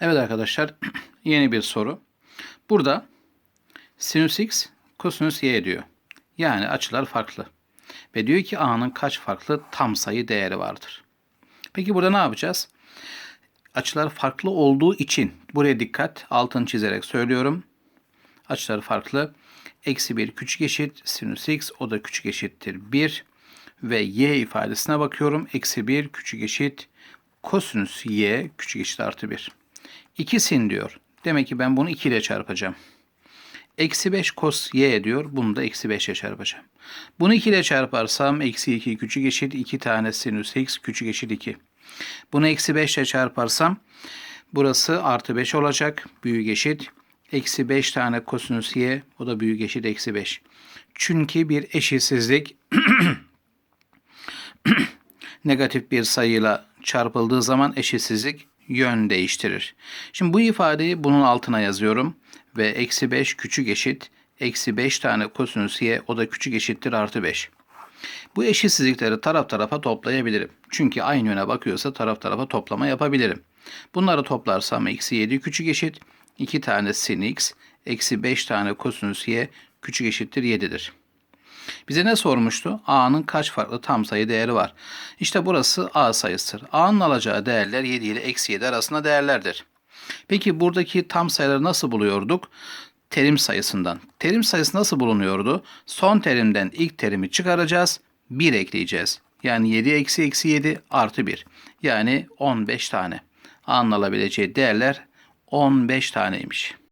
Evet arkadaşlar yeni bir soru. Burada sinüs x kosinüs y diyor. Yani açılar farklı. Ve diyor ki a'nın kaç farklı tam sayı değeri vardır. Peki burada ne yapacağız? Açılar farklı olduğu için buraya dikkat altını çizerek söylüyorum. Açılar farklı. Eksi 1 küçük eşit sinüs x o da küçük eşittir 1 ve y ifadesine bakıyorum. Eksi 1 küçük eşit kosinüs y küçük eşit artı 1. 2 sin diyor. Demek ki ben bunu 2 ile çarpacağım. Eksi 5 cos y diyor. Bunu da eksi 5 ile çarpacağım. Bunu 2 ile çarparsam eksi 2 küçük eşit 2 tane sinüs x küçük eşit 2. Bunu eksi 5 ile çarparsam burası artı 5 olacak. Büyük eşit. Eksi 5 tane kosinüs y. O da büyük eşit eksi 5. Çünkü bir eşitsizlik negatif bir sayıyla çarpıldığı zaman eşitsizlik yön değiştirir. Şimdi bu ifadeyi bunun altına yazıyorum ve eksi 5 küçük eşit eksi 5 tane kosinüs y o da küçük eşittir artı 5. Bu eşitsizlikleri taraf tarafa toplayabilirim. Çünkü aynı yöne bakıyorsa taraf tarafa toplama yapabilirim. Bunları toplarsam eksi 7 küçük eşit 2 tane sin x eksi 5 tane kosinüs y küçük eşittir 7'dir. Bize ne sormuştu? A'nın kaç farklı tam sayı değeri var? İşte burası A sayısıdır. A'nın alacağı değerler 7 ile eksi 7 arasında değerlerdir. Peki buradaki tam sayıları nasıl buluyorduk? Terim sayısından. Terim sayısı nasıl bulunuyordu? Son terimden ilk terimi çıkaracağız. 1 ekleyeceğiz. Yani 7 eksi eksi 7 artı 1. Yani 15 tane. A'nın alabileceği değerler 15 taneymiş.